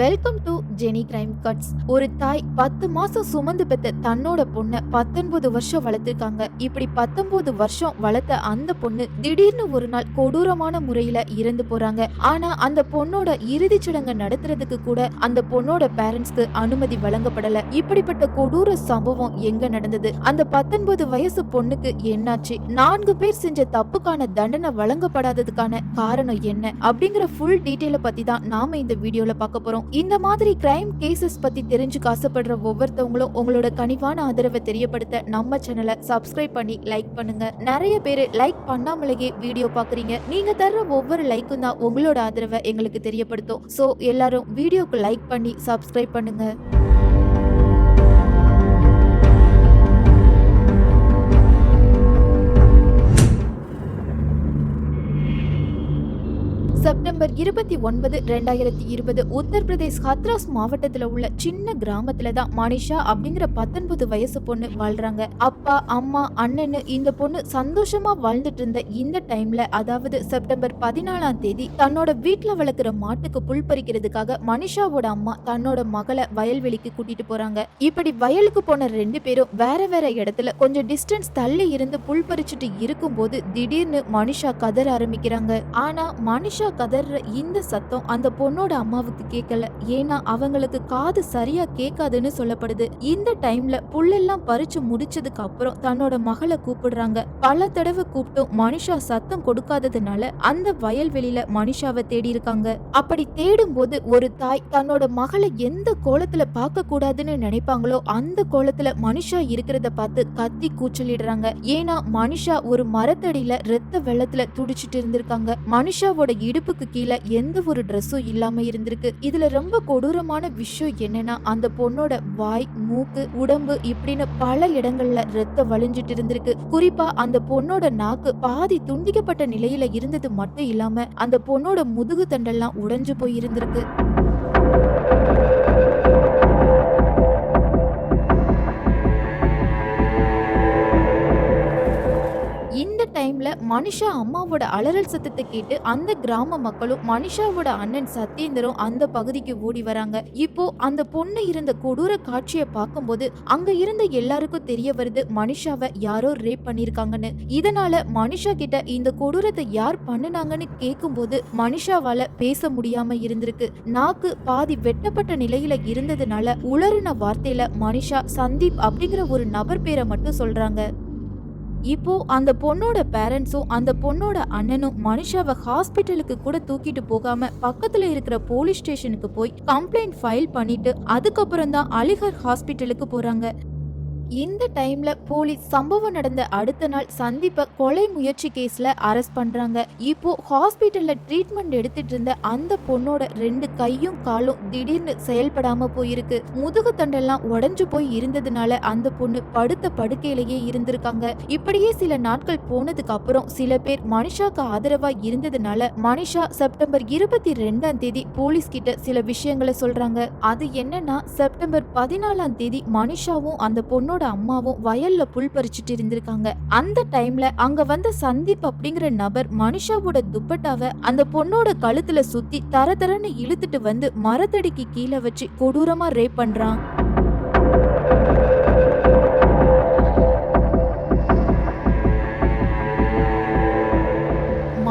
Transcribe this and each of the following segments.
Welcome to Jeni crime cuts ஒரு தாய் பத்து மாசம் சுமந்து பெத்த தன்னோட பொண்ணை பத்தொன்பது வருஷம் வளர்த்துருக்காங்க. இப்படி பத்தொன்பது வருஷம் வளர்த்த அந்த பொண்ணு திடீர்னு ஒரு நாள் கொடூரமான முறையில இறந்து போறாங்க. ஆனா அந்த பொண்ணோட இறுதி சடங்கை நடத்துறதுக்கு கூட அந்த பொண்ணோட பேரண்ட்ஸ்க்கு அனுமதி வழங்கப்படல. இப்படிப்பட்ட கொடூர சம்பவம் எங்க நடந்தது? அந்த பத்தொன்பது வயசு பொண்ணுக்கு என்னாச்சு? நான்கு பேர் செஞ்ச தப்புக்கான தண்டனை வழங்கப்படாததுக்கான காரணம் என்ன? அப்படிங்கிற ஃபுல் டீட்டெயில பத்தி தான் நாம இந்த வீடியோல பார்க்க போறோம். இந்த மாதிரி கிரைம் கேசஸ் பத்தி தெரிஞ்சுக்க ஆசைப்படுற ஒவ்வொருத்தவங்களும் உங்களோட கனிவான ஆதரவை தெரியப்படுத்த நம்ம சேனலை சப்ஸ்கிரைப் பண்ணி லைக் பண்ணுங்க. நிறைய பேர் லைக் பண்ணாமலேயே வீடியோ பாக்குறீங்க. நீங்க தர்ற ஒவ்வொரு லைக்கும் தான் உங்களோட ஆதரவை எங்களுக்கு தெரியப்படுத்தும். சோ எல்லாரும் வீடியோக்கு லைக் பண்ணி சப்ஸ்கிரைப் பண்ணுங்க. செப்டம்பர் இருபத்தி ஒன்பது ரெண்டாயிரத்தி இருபது உத்தரப்பிரதேஷ் ஹத்ராஸ் மாவட்டத்துல உள்ள சின்ன கிராமத்துல தான் மனிஷா அப்படிங்கிற பத்தொன்பது வயசு பொண்ணு வாழ்றாங்க. அப்பா அம்மா அண்ணன்னு இந்த பொண்ணு சந்தோஷமா வாழ்ந்துட்டு இருந்த இந்த டைம்ல அதாவது செப்டம்பர் பதினாலாம் தேதி தன்னோட வீட்டுல வளர்க்குற மாட்டுக்கு புல் பறிக்கிறதுக்காக மனிஷாவோட அம்மா தன்னோட மகளை வயல்வெளிக்கு கூட்டிட்டு போறாங்க. இப்படி வயலுக்கு போன ரெண்டு பேரும் வேற வேற இடத்துல கொஞ்சம் டிஸ்டன்ஸ் தள்ளி இருந்து புல் பறிச்சுட்டு இருக்கும்போது திடீர்னு மனிஷா கதற ஆரம்பிக்கிறாங்க. ஆனா மனிஷா கதற இந்த சத்தம் அந்த பொண்ணோட அம்மாவுக்கு கேட்கல ஏன்னா அவங்களுக்கு காது சரியா கேட்காதுன்னு சொல்லப்படுது. இந்த டைம்ல புல்லெல்லாம் பறிச்சு முடிச்சதுக்கு அப்புறம் தன்னோட மகளை கூப்பிடுறாங்க. பல தடவை கூப்பிட்டும் மனுஷா சத்தம் கொடுக்காததுனால அந்த வயல்வெளியில மனுஷாவை தேடி இருக்காங்க. அப்படி தேடும் போது ஒரு தாய் தன்னோட மகளை எந்த கோலத்துல பார்க்க கூடாதுன்னு நினைப்பாங்களோ அந்த கோலத்துல மனுஷா இருக்கிறத பார்த்து கத்தி கூச்சலிடுறாங்க. ஏன்னா மனுஷா ஒரு மரத்தடியில ரத்த வெள்ளத்துல துடிச்சிட்டு இருந்திருக்காங்க. மனுஷாவோட இடு இடுப்புக்கு கீழே எந்த ஒரு ட்ரெஸ்ஸும் இல்லாம இருந்திருக்கு. இதுல ரொம்ப கொடூரமான விஷயம் என்னன்னா அந்த பொண்ணோட வாய் மூக்கு உடம்பு இப்படின்னு பல இடங்கள்ல ரத்தம் வழிஞ்சிட்டு இருந்திருக்கு. குறிப்பா அந்த பொண்ணோட நாக்கு பாதி துண்டிக்கப்பட்ட நிலையில இருந்தது மட்டும் இல்லாம அந்த பொண்ணோட முதுகு தண்டெல்லாம் உடைஞ்சு போய் இருந்திருக்கு டைம்ல மனிஷா அம்மாவோட அலறல் சத்தத்தை கேட்டு அந்த கிராம மக்களும் மனிஷாவோட அண்ணன் சத்யேந்தரும் அந்த பகுதிக்கு ஓடி வராங்க. இப்போ அந்த பொண்ணு இருந்த கொடூர காட்சியை பார்க்கும்போது அங்க இருந்த எல்லாருக்கும் தெரிய வருது மனிஷாவை யாரோ ரேப் பண்ணிருக்காங்கன்னு இதனால மனிஷா கிட்ட இந்த கொடூரத்தை யார் பண்ணுனாங்கன்னு கேட்கும்போது மனிஷாவால பேச முடியாம இருந்திருக்கு. நாக்கு பாதி வெட்டப்பட்ட நிலையில இருந்ததுனால உளறின வார்த்தையில மனிஷா சந்தீப் அப்படிங்கிற ஒரு நபர் பேரை மட்டும் சொல்றாங்க. இப்போ அந்த பொண்ணோட பேரண்ட்ஸும் அந்த பொண்ணோட அண்ணனும் மனுஷாவை ஹாஸ்பிட்டலுக்கு கூட தூக்கிட்டு போகாம பக்கத்துல இருக்கிற போலீஸ் ஸ்டேஷனுக்கு போய் கம்ப்ளைண்ட் ஃபைல் பண்ணிட்டு அதுக்கப்புறம் தான் அலிகர் ஹாஸ்பிட்டலுக்கு போறாங்க. இந்த டைம்ல போலீஸ் சம்பவம் நடந்த அடுத்த நாள் சந்தீப்பை கொலை முயற்சி கேஸ்ல அரெஸ்ட் பண்றாங்க. இப்போ ஹாஸ்பிட்டல்ல ட்ரீட்மெண்ட் எடுத்துட்டு இருந்த அந்த பொண்ணோட ரெண்டு கையும் காலும் திடீர்னு செயல்படாம போயிருக்கு. முதுகு தண்டெல்லாம் உடஞ்சு போய் இருந்ததுனால அந்த பொண்ணு படுத்த படுக்கையிலேயே இருந்திருக்காங்க. இப்படியே சில நாட்கள் போனதுக்கு அப்புறம் சில பேர் மனிஷாக்கு ஆதரவா இருந்ததுனால மனிஷா செப்டம்பர் இருபத்தி ரெண்டாம் தேதி போலீஸ் கிட்ட சில விஷயங்களை சொல்றாங்க. அது என்னன்னா செப்டம்பர் பதினாலாம் தேதி மனிஷாவும் அந்த பொண்ணோட அம்மாவும் வயல்ல புல் பறிச்சுட்டு இருந்திருக்காங்க. அந்த டைம்ல அங்க வந்த சந்தீப் அப்படிங்கிற நபர் மனுஷாவோட துப்பட்டாவை அந்த பொண்ணோட கழுத்துல சுத்தி தர தரன்னு இழுத்துட்டு வந்து மரத்தடிக்கு கீழே வச்சு கொடூரமா ரேப் பண்றான்.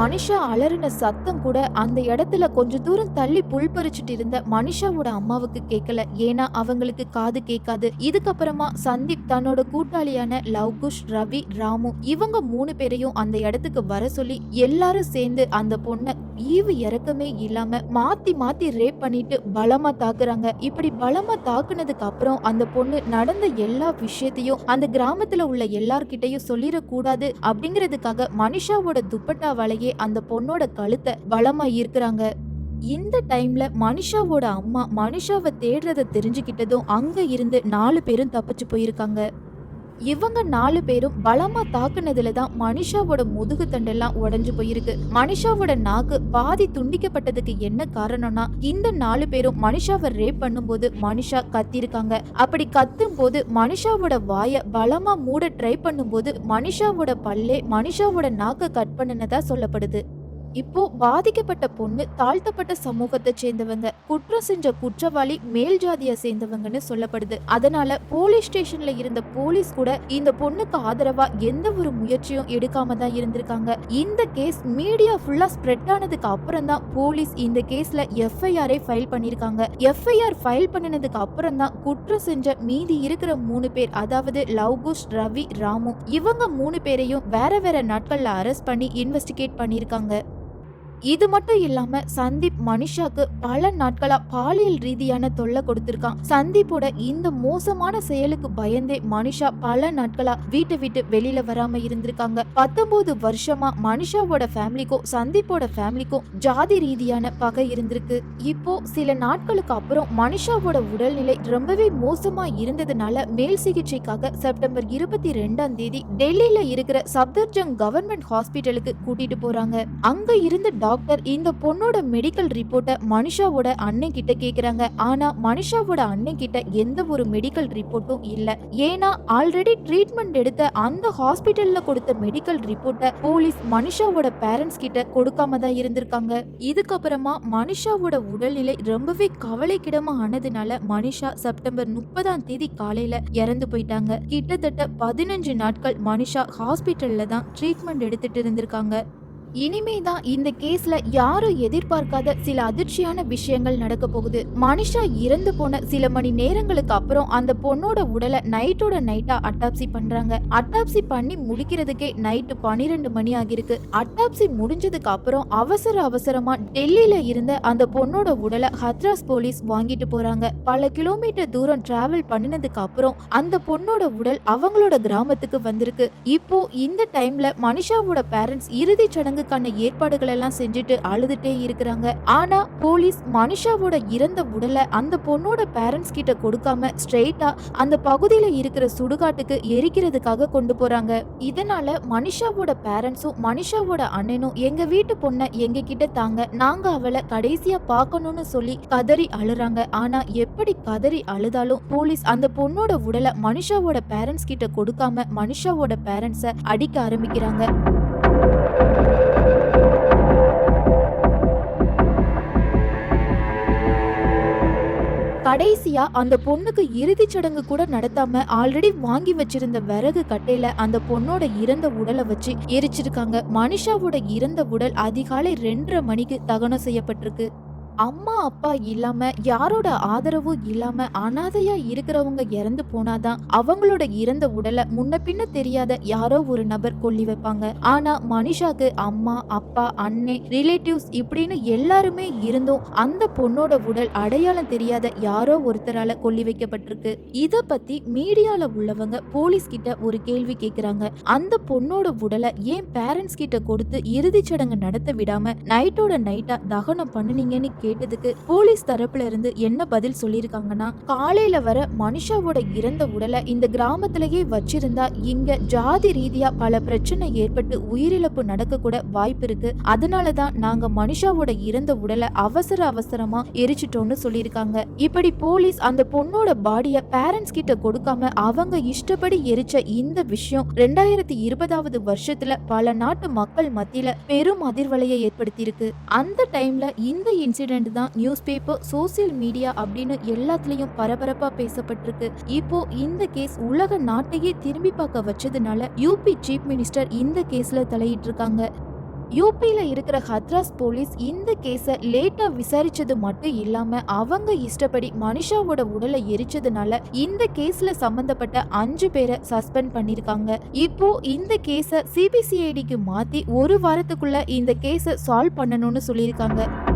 மனிஷா அலறின சத்தம் கூட அந்த இடத்துல கொஞ்ச தூரம் தள்ளி புல் பறிச்சுட்டு இருந்த மனிஷாவோட அம்மாவுக்கு கேட்கல ஏன்னா அவங்களுக்கு காது கேட்காது. இதுக்கப்புறமா சந்தீப் தன்னோட கூட்டாளியான லவ்குஷ் ரவி ராமு இவங்க மூணு பேரையும் அந்த இடத்துக்கு வர சொல்லி எல்லாரும் சேர்ந்து அந்த பொண்ணை ஈவு இறக்கமே இல்லாம மாத்தி மாத்தி ரேப் பண்ணிட்டு பலமா தாக்குறாங்க. இப்படி பலமா தாக்குனதுக்கு அப்புறம் அந்த பொண்ணு நடந்த எல்லா விஷயத்தையும் அந்த கிராமத்துல உள்ள எல்லார்கிட்டையும் சொல்லிடக்கூடாது அப்படிங்கிறதுக்காக மனிஷாவோட துப்பட்டாவாலேயே அந்த பொண்ணோட கழுத்தை பலமா இருக்கிறாங்க இந்த டைம்ல மனிஷாவோட அம்மா மனிஷாவை தேடுறத தெரிஞ்சுக்கிட்டதும் அங்க இருந்து நாலு பேரும் தப்பிச்சு போயிருக்காங்க. இவங்க நாலு பேரும் பலமா தாக்குனதுல தான் மனிஷாவோட முதுகு தண்டெல்லாம் உடஞ்சு போயிருக்கு. மனிஷாவோட நாக்கு பாதி துண்டிக்கப்பட்டதுக்கு என்ன காரணம்னா இந்த நாலு பேரும் மனிஷாவை ரேப் பண்ணும்போது மனிஷா கத்திருக்காங்க. அப்படி கத்தும் போது மனிஷாவோட வாய பலமா மூட ட்ரை பண்ணும்போது மனிஷாவோட பல்லே மனிஷாவோட நாக்கை கட் பண்ணினதா சொல்லப்படுது. இப்போ பாதிக்கப்பட்ட பொண்ணு தாழ்த்தப்பட்ட சமூகத்தை சேர்ந்தவங்க குற்றம் செஞ்ச குற்றவாளி மேல் ஜாதியை சேர்ந்தவங்கன்னு சொல்லப்படுது. அதனால போலீஸ் ஸ்டேஷன்ல இருந்த போலீஸ் கூட இந்த பொண்ணுக்கு ஆதரவா எந்த ஒரு முயற்சியும் எடுக்காம தான் இருந்திருக்காங்க. இந்த கேஸ் மீடியா ஃபுல்லா ஸ்ப்ரெட் ஆனதுக்கு அப்புறம் தான் போலீஸ் இந்த கேஸ்ல எஃப்ஐஆரே ஃபைல் பண்ணிருக்காங்க. எஃப்ஐஆர் ஃபைல் பண்ணினதுக்கு அப்புறம் தான் குற்றம் செஞ்ச மீதி இருக்கிற மூணு பேர் அதாவது லவ்குஷ் ரவி ராமு இவங்க மூணு பேரையும் வேற வேற நாட்கள்ல அரெஸ்ட் பண்ணி இன்வெஸ்டிகேட் பண்ணிருக்காங்க. இது மட்டும் இல்லாம சந்தீப் மனிஷாக்கு பல நாட்களா பாலியல் ரீதியான தொல்லை கொடுத்திருக்கான். சந்தீப்போட இந்த மோசமான செயலுக்கு பயந்தே மனிஷா பல நாட்களா வீட்டை விட்டு வெளியில வராம இருந்திருக்காங்க. பத்தொன்பது வருஷமா மனிஷாவோட ஃபேமிலிக்கும் சந்தீப்போட ஃபேமிலிக்கும் ஜாதி ரீதியான பகை இருந்திருக்கு. இப்போ சில நாட்களுக்கு அப்புறம் மனிஷாவோட உடல்நிலை ரொம்பவே மோசமா இருந்ததுனால மேல் சிகிச்சைக்காக செப்டம்பர் இருபத்தி ரெண்டாம் தேதி டெல்லியில இருக்கிற சப்தர்ஜங் கவர்மெண்ட் ஹாஸ்பிட்டலுக்கு கூட்டிட்டு போறாங்க. அங்க இருந்த டாக்டர் இந்த பொண்ணோட மெடிக்கல் ரிப்போர்ட்டை மனுஷாவோட அண்ணன் கிட்ட கேக்குறாங்க. ஆனா மனுஷாவோட அண்ணன் கிட்ட எந்த ஒரு மெடிக்கல் ரிப்போர்ட்டும் இல்ல. ஏன்னா ஆல்ரெடி ட்ரீட்மெண்ட் எடுத்த அந்த ஹாஸ்பிட்டல்ல கொடுத்த மெடிக்கல் ரிப்போர்ட்டை போலீஸ் மனுஷாவோட பேரண்ட்ஸ் கிட்ட கொடுக்காம தான் இருந்திருக்காங்க. இதுக்கப்புறமா மனுஷாவோட உடல்நிலை ரொம்பவே கவலைக்கிடமா ஆனதுனால மனுஷா செப்டம்பர் முப்பதாம் தேதி காலையில இறந்து போயிட்டாங்க. கிட்டத்தட்ட பதினஞ்சு நாட்கள் மனுஷா ஹாஸ்பிட்டல்ல தான் ட்ரீட்மெண்ட் எடுத்துட்டு இருந்திருக்காங்க. இனிமேதான் இந்த கேஸ்ல யாரும் எதிர்பார்க்காத சில அதிர்ச்சியான விஷயங்கள் நடக்க போகுது. மனிஷா இறந்து போன சில மணி நேரங்களுக்கு அப்புறம் அந்த பொண்ணோட உடலை நைட்டோட நைட்டா அட்டாப்சி பண்றாங்க. அட்டாப்சி பண்ணி முடிக்கிறதுக்கே நைட்டு பனிரெண்டு மணி ஆகிருக்கு அட்டாப்சி முடிஞ்சதுக்கு அப்புறம் அவசர அவசரமா டெல்லியில இருந்த அந்த பொண்ணோட உடலை ஹத்ராஸ் போலீஸ் வாங்கிட்டு போறாங்க. பல கிலோமீட்டர் தூரம் டிராவல் பண்ணினதுக்கு அப்புறம் அந்த பொண்ணோட உடல் அவங்களோட கிராமத்துக்கு வந்திருக்கு. இப்போ இந்த டைம்ல மனிஷாவோட பேரண்ட்ஸ் இறுதி சடங்கு சடங்குக்கான ஏற்பாடுகள் எல்லாம் செஞ்சுட்டு அழுதுட்டே இருக்கிறாங்க. ஆனா போலீஸ் மனுஷாவோட இறந்த உடலை அந்த பொண்ணோட பேரண்ட்ஸ் கிட்ட கொடுக்காம ஸ்ட்ரெயிட்டா அந்த பகுதியில இருக்கிற சுடுகாட்டுக்கு எரிக்கிறதுக்காக கொண்டு போறாங்க. இதனால மனுஷாவோட பேரண்ட்ஸும் மனுஷாவோட அண்ணனும் எங்க வீட்டு பொண்ணை எங்க கிட்ட தாங்க. நாங்க அவளை கடைசியா பார்க்கணும்னு சொல்லி கதறி அழுறாங்க. ஆனா எப்படி கதறி அழுதாலும் போலீஸ் அந்த பொண்ணோட உடலை மனுஷாவோட பேரண்ட்ஸ் கிட்ட கொடுக்காம மனுஷாவோட பேரண்ட்ஸை அடிக்க ஆரம்பிக்கிறாங்க. கடைசியா அந்த பொண்ணுக்கு இறுதிச் சடங்கு கூட நடத்தாம ஆல்ரெடி வாங்கி வச்சிருந்த விறகு கட்டையில அந்த பொண்ணோட இறந்த உடலை வச்சு எரிச்சிருக்காங்க. மனிஷாவோட இறந்த உடல் அதிகாலை ரெண்டரை மணிக்கு தகனம் செய்யப்பட்டிருக்கு. அம்மா அப்பா இல்லாம யாரோட ஆதரவும் இல்லாம அனாதையா இருக்கிறவங்க இறந்து போனாதான் அவங்களோட இறந்த உடலை முன்ன பின்ன தெரியாத யாரோ ஒரு நபர் கொல்லி வைப்பாங்க. ஆனா மனிஷாக்கு அம்மா அப்பா அண்ணே ரிலேட்டிவ்ஸ் இப்படின்னு எல்லாருமே இருந்தும் அந்த பொண்ணோட உடல் அடையாளம் தெரியாத யாரோ ஒருத்தரால கொல்லி வைக்கப்பட்டிருக்கு. இத பத்தி மீடியால உள்ளவங்க போலீஸ் கிட்ட ஒரு கேள்வி கேக்குறாங்க. அந்த பொண்ணோட உடலை ஏன் பேரண்ட்ஸ் கிட்ட கொடுத்து இறுதிச் சடங்கு நடத்த விடாம நைட்டோட நைட்டா தகனம் பண்ணுனீங்கன்னு கேட்டதுக்கு போலீஸ் தரப்புல இருந்து என்ன பதில் சொல்லியிருக்காங்கன்னா காலையில வர மனுஷாவோட இறந்த உடலை இந்த கிராமத்திலேயே வச்சிருந்தா இங்க ஜாதி ரீதியா பல பிரச்சனை ஏற்பட்டு உயிரிழப்பு நடக்க கூட வாய்ப்பு இருக்கு. அதனாலதான் நாங்க மனுஷாவோட இறந்த உடலை அவசர அவசரமா எரிச்சிட்டோம்னு சொல்லியிருக்காங்க. இப்படி போலீஸ் அந்த பொண்ணோட பாடிய பேரண்ட்ஸ் கிட்ட கொடுக்காம அவங்க இஷ்டப்படி எரிச்ச இந்த விஷயம் ரெண்டாயிரத்தி இருபதாவது வருஷத்துல பல நாட்டு மக்கள் மத்தியில பெரும் அதிர்வலையை ஏற்படுத்தியிருக்கு. அந்த டைம்ல இந்த இன்சிடென்ட் தான் நியூஸ் பேப்பர் சோசியல் மீடியா அப்படின்னு எல்லாத்துலயும் பரபரப்பா பேசப்பட்டிருக்கு. இப்போ இந்த கேஸ் உலக நாட்டையே திரும்பி பார்க்க வச்சதுனால யூபி சீஃப் மினிஸ்டர் இந்த கேஸ்ல தலையிட்டு இருக்காங்க யூபியில் இருக்கிற ஹத்ராஸ் போலீஸ் இந்த கேஸை லேட்டாக விசாரிச்சது மட்டும் இல்லாமல் அவங்க இஷ்டப்படி மனிஷாவோட உடலை எரிச்சதுனால இந்த கேஸில் சம்மந்தப்பட்ட அஞ்சு பேரை சஸ்பெண்ட் பண்ணியிருக்காங்க. இப்போ இந்த கேஸை சிபிசிஐடிக்கு மாற்றி ஒரு வாரத்துக்குள்ள இந்த கேஸை சால்வ் பண்ணணும்னு சொல்லியிருக்காங்க.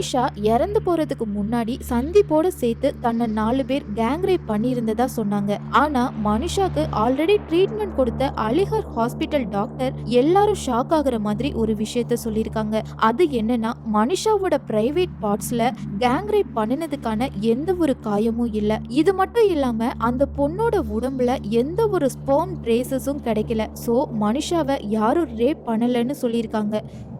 மனிஷா இறந்து போறதுக்கு முன்னாடி சந்தீப்போட சேர்த்து தன்னை நாலு பேர் கேங் ரேப் பண்ணியிருந்ததா சொன்னாங்க. ஆனா மனிஷாக்கு ஆல்ரெடி ட்ரீட்மெண்ட் கொடுத்த அலிகர் ஹாஸ்பிட்டல் டாக்டர் எல்லாரும் ஷாக் ஆகுற மாதிரி ஒரு விஷயத்த சொல்லியிருக்காங்க. அது என்னன்னா மனிஷாவோட பிரைவேட் பார்ட்ஸ்ல கேங் ரேப் பண்ணினதுக்கான எந்த ஒரு காயமும் இல்ல. இது மட்டும் இல்லாம அந்த பொண்ணோட உடம்புல எந்த ஒரு ஸ்போம் ட்ரேசஸும் கிடைக்கல. சோ மனிஷாவை யாரும் ரேப் பண்ணலன்னு சொல்லியிருக்காங்க.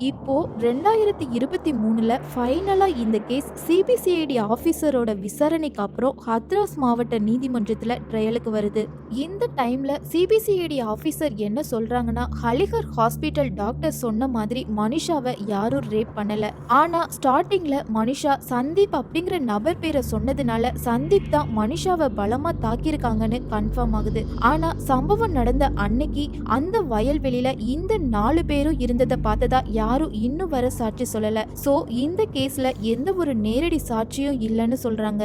இப்போ ரெண்டாயிரத்தி இருபத்தி மூணுல ஃபைனலாக ஃபைனலா இந்த கேஸ் சிபிசிஐடி ஆபீசரோட விசாரணைக்கு அப்புறம் ஹத்ராஸ் மாவட்ட நீதிமன்றத்துல ட்ரையலுக்கு வருது. இந்த டைம்ல சிபிசிஐடி ஆபீசர் என்ன சொல்றாங்கன்னா ஹலிகர் ஹாஸ்பிட்டல் டாக்டர் சொன்ன மாதிரி மனிஷாவை யாரும் ரேப் பண்ணல. ஆனா ஸ்டார்டிங்ல மனிஷா சந்தீப் அப்படிங்கிற நபர் பேரை சொன்னதுனால சந்தீப் தான் மனிஷாவை பலமா தாக்கியிருக்காங்கன்னு கன்ஃபார்ம் ஆகுது. ஆனா சம்பவம் நடந்த அன்னைக்கு அந்த வயல்வெளியில இந்த நாலு பேரும் இருந்ததை பார்த்ததா யாரும் இன்னும் வர சாட்சி சொல்லல. சோ இந்த கேஸ்ல எந்த ஒரு நேரடி சாட்சியும் இல்லைன்னு சொல்றாங்க.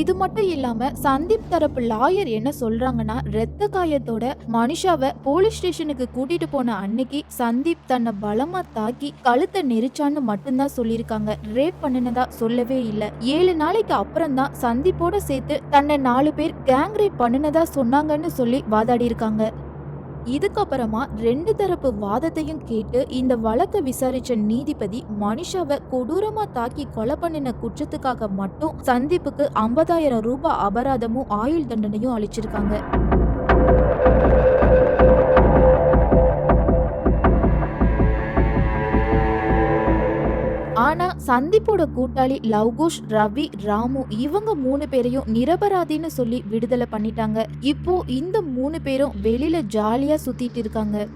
இது மட்டும் இல்லாம சந்தீப் தரப்பு லாயர் என்ன சொல்றாங்கன்னா ரத்த காயத்தோட மனுஷாவை போலீஸ் ஸ்டேஷனுக்கு கூட்டிட்டு போன அன்னைக்கு சந்தீப் தன்னை பலமா தாக்கி கழுத்தை நெரிச்சான்னு மட்டும்தான் சொல்லியிருக்காங்க. ரேப் பண்ணினதா சொல்லவே இல்லை. ஏழு நாளைக்கு அப்புறம் தான் சந்தீப்போட சேர்த்து தன்னை நாலு பேர் கேங் ரேப் பண்ணினதா சொன்னாங்கன்னு சொல்லி வாதாடி இருக்காங்க இதுக்கப்புறமா ரெண்டு தரப்பு வாதத்தையும் கேட்டு இந்த வழக்கை விசாரிச்ச நீதிபதி மனிஷாவை கொடூரமா தாக்கி கொலை பண்ணின குற்றத்துக்காக மட்டும் சந்திப்புக்கு ஐம்பதாயிரம் ரூபாய் அபராதமும் ஆயுள் தண்டனையும் அளிச்சிருக்காங்க. ஆனா சந்தீப்போட கூட்டாளி லவ்குஷ் ரவி ராமு இவங்க மூணு பேரையும் நிரபராதின்னு சொல்லி விடுதலை பண்ணிட்டாங்க. இப்போ இந்த மூணு பேரும் வெளியில ஜாலியா சுத்திட்டு இருக்காங்க.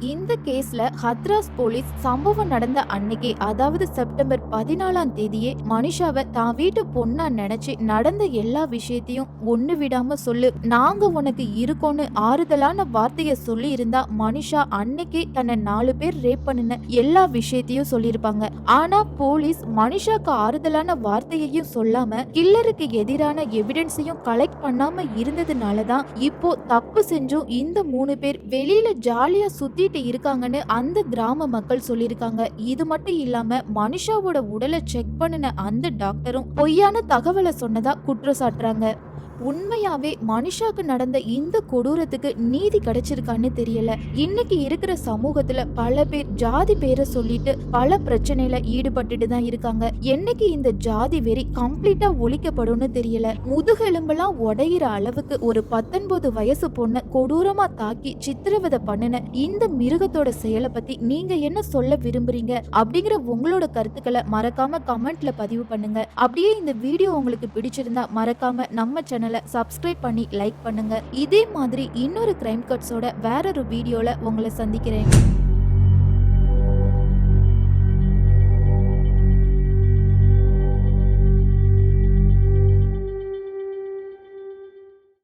இந்த கேஸ்ல ஹத்ராஸ் போலீஸ் சம்பவம் நடந்த அன்னைக்கே அதாவது செப்டம்பர் பதினாலாம் தேதியே மனிஷாவை தான் வீட்டு பொண்ணா நினைச்சு நடந்த எல்லா விஷயத்தையும் ஒண்ணு விடாம சொல்லு நாங்க உனக்கு இருக்கோன்னு ஆறுதலான வார்த்தைய சொல்லி இருந்தா மனிஷா அன்னைக்கே தன்னை நாலு பேர் ரேப் பண்ணின எல்லா விஷயத்தையும் சொல்லியிருப்பாங்க. ஆனா போலீஸ் மனிஷாக்கு ஆறுதலான வார்த்தையையும் சொல்லாம கில்லருக்கு எதிரான எவிடன்ஸையும் கலெக்ட் பண்ணாம இருந்ததுனாலதான் இப்போ தப்பு செஞ்சும் இந்த மூணு பேர் வெளியில ஜாலியா தேடிட்டு இருக்காங்கன்னு அந்த கிராம மக்கள் சொல்லியிருக்காங்க. இது மட்டும் இல்லாம மனுஷாவோட உடலை செக் பண்ணின அந்த டாக்டரும் பொய்யான தகவலை சொன்னதா குற்றம் சாட்டுறாங்க. உண்மையாவே மனுஷாக்கு நடந்த இந்த கொடூரத்துக்கு நீதி கிடைச்சிருக்கான்னு தெரியல. இன்னைக்கு இருக்கிற சமூகத்துல பல பேர் ஜாதி பேரை சொல்லிட்டு பல பிரச்சனையில ஈடுபட்டுட்டு தான் இருக்காங்க. என்னைக்கு இந்த ஜாதி வெறி கம்ப்ளீட்டா ஒழிக்கப்படும்னு தெரியல. முதுகெலும்பெல்லாம் உடையிற அளவுக்கு ஒரு பத்தொன்பது வயசு பொண்ணை கொடூரமா தாக்கி சித்திரவதை பண்ணின இந்த மிருகத்தோட செயலை பத்தி நீங்க என்ன சொல்ல விரும்புறீங்க? அப்படிங்கிற உங்களோட கருத்துக்களை மறக்காம கமெண்ட்ல பதிவு பண்ணுங்க. அப்படியே இந்த வீடியோ உங்களுக்கு பிடிச்சிருந்தா மறக்காம நம்ம சேனல் சப்ஸ்கிரைப் பண்ணி லைக் பண்ணுங்க. இதே மாதிரி இன்னொரு கிரைம் கட்ஸோட வேற ஒரு வீடியோல உங்களை சந்திக்கிறேன்.